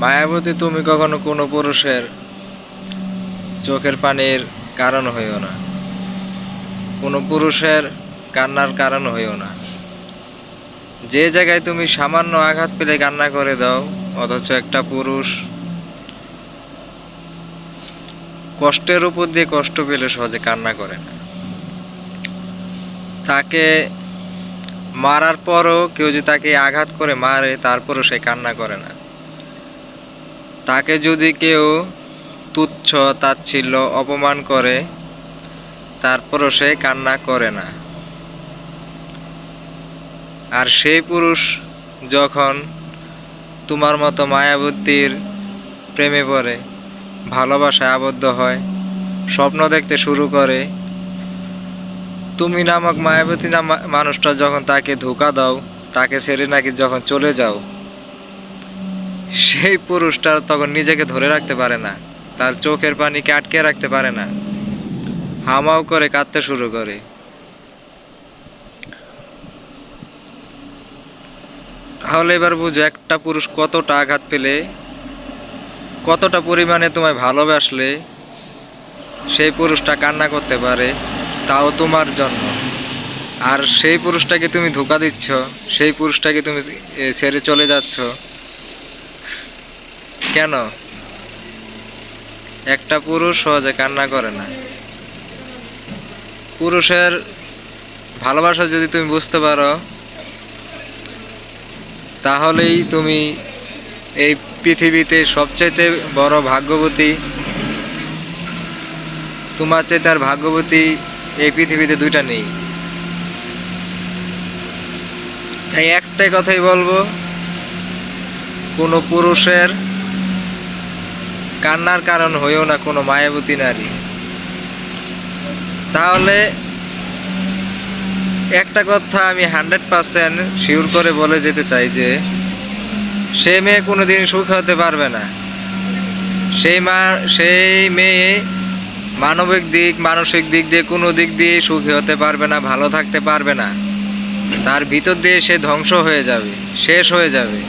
মায়াবতী তুমি কখনো কোনো পুরুষের চোখের পানির কারণ হইও না। কোনো পুরুষের কান্নার কারণ হইও না। যে জায়গায় তুমি সামান্য আঘাত পেলে কান্না করে দাও, অথচ একটা পুরুষ কষ্টের উপর দিয়ে কষ্ট পেলে সহজে কান্না করে না। তাকে মারার পরও কেউ যদি তাকে আঘাত করে মারে, তারপরও সে কান্না করে না। তাকে যদি কেউ তুচ্ছ, তাচ্ছিল্য, অপমান করে, তারপরও সে কান্না করে না। আর সেই পুরুষ যখন তোমার মতো মায়াবতীর প্রেমে পড়ে, ভালোবাসায় আবদ্ধ হয়, স্বপ্ন দেখতে শুরু করে, তুমি নামক মায়াবতী নাম মানুষটা যখন তাকে ধোকা দাও, তাকে ছেড়ে নাকি যখন চলে যাও সেই পুরুষটা তখন নিজেকে ধরে রাখতে পারে না। তার চোখের পানিকে আটকে রাখতে পারে না। হামাও করে কাঁদতে শুরু করে। তাহলে এবার বুঝো, একটা পুরুষ কতটা আঘাত পেলে, কতটা পরিমাণে তোমায় ভালোবাসলে, সেই পুরুষটা কান্না করতে পারে, তাও তোমার জন্য। আর সেই পুরুষটাকে তুমি ধোকা দিচ্ছ, সেই পুরুষটাকে তুমি ছেড়ে চলে যাচ্ছ কেন? একটা পুরুষ সহজে কান্না করে না। পুরুষের ভালোবাসা যদি তুমি বুঝতে পারো, তাহলেই তুমি এই পৃথিবীতে সবচাইতে বড় ভাগ্যবতী, তোমার চেয়ে তার ভাগ্যবতী এই পৃথিবীতে দুইটা নেই। তাই একটাই কথাই বলব, কোনো পুরুষের কান্নার কারণ হয়েও না কোনো মায়াবতী নারী। তাহলে একটা কথা আমি হান্ড্রেড পার্সেন্ট শিওর করে বলে যেতে চাই যে, সে মেয়ে কোনো দিন সুখ হতে পারবে না। সেই মা, সেই মেয়ে মানবিক দিক, মানসিক দিক দিয়ে কোনো দিক দিয়ে সুখী হতে পারবে না, ভালো থাকতে পারবে না। তার ভিতর দিয়ে সে ধ্বংস হয়ে যাবে, শেষ হয়ে যাবে।